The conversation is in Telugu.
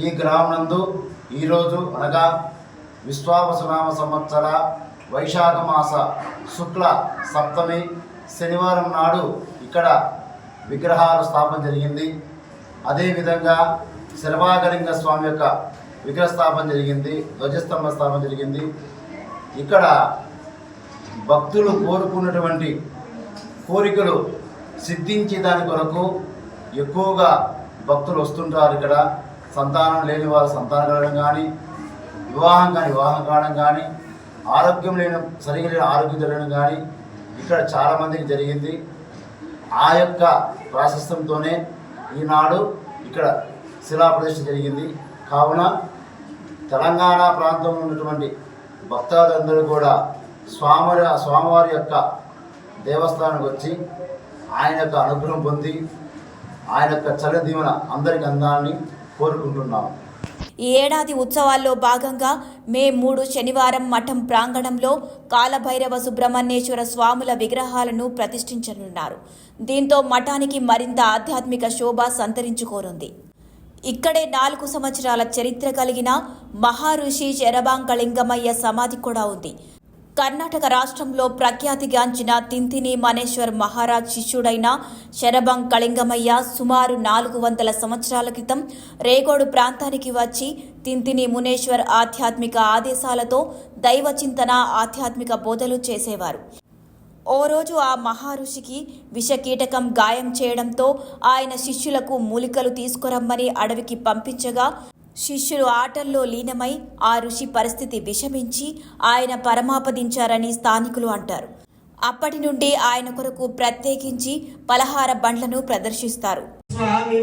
ఈ గ్రామనందు ఈరోజు అనగా విశ్వావసునామ సంవత్సర వైశాఖ మాస శుక్ల సప్తమి శనివారం నాడు ఇక్కడ విగ్రహాల స్థాపన జరిగింది. అదేవిధంగా శర్వాగలింగ స్వామి యొక్క విగ్రహ స్థాపన జరిగింది. ధ్వజస్తంభ స్థాపన జరిగింది. ఇక్కడ భక్తులు కోరుకున్నటువంటి కోరికలు సిద్ధించే దాని కొరకు ఎక్కువగా భక్తులు వస్తుంటారు ఇక్కడ. సంతానం లేని వారు సంతానం కలగడం కానీ వివాహం కానీ వివాహం కావడం కానీ ఆరోగ్యం లేని సరిగా లేని ఆరోగ్యం జరగడం కానీ ఇక్కడ చాలామందికి జరిగింది. ఆ యొక్క ప్రాశస్తంతోనే ఈనాడు ఇక్కడ శిలాప్రతిష్ఠ జరిగింది. కావున తెలంగాణ ప్రాంతంలో ఉన్నటువంటి భక్తాదులందరూ కూడా స్వామి స్వామివారి యొక్క దేవస్థానానికి వచ్చి ఆయన యొక్క అనుగ్రహం పొంది ఆయన యొక్క చల్ల దీవెన అందరికి అందాలని కోరుకుంటున్నాం. ఈ ఏడాది ఉత్సవాల్లో భాగంగా మే మూడు శనివారం మఠం ప్రాంగణంలో కాలభైరవ సుబ్రహ్మణ్యేశ్వర స్వాముల విగ్రహాలను ప్రతిష్ఠించనున్నారు. దీంతో మఠానికి మరింత ఆధ్యాత్మిక శోభ సంతరించుకోనుంది. ఇక్కడే నాలుగు సంవత్సరాల చరిత్ర కలిగిన మహారుషి శరభాంకళింగమయ్య సమాధి కూడా ఉంది. కర్ణాటక రాష్ట్రంలో ప్రఖ్యాతిగాంచిన తింతిని మనేశ్వర్ మహారాజ్ శిష్యుడైన శరభం కళింగమయ్య సుమారు నాలుగు వందల సంవత్సరాల క్రితం రేగోడు ప్రాంతానికి వచ్చి తింతిని మునేశ్వర్ ఆధ్యాత్మిక ఆదేశాలతో దైవ చింతన ఆధ్యాత్మిక బోధలు చేసేవారు. ఓ రోజు ఆ మహారుషికి విషకీటకం గాయం చేయడంతో ఆయన శిష్యులకు మూలికలు తీసుకురమ్మని అడవికి పంపించగా శిష్యులు ఆటల్లో లీనమై ఆ ఋషి పరిస్థితి విషమించి ఆయన పరమాపదించారని స్థానికులు అంటారు. అప్పటి నుండి ఆయన కొరకు ప్రత్యేకించి పలహార బండ్లను ప్రదర్శిస్తారు. స్వామి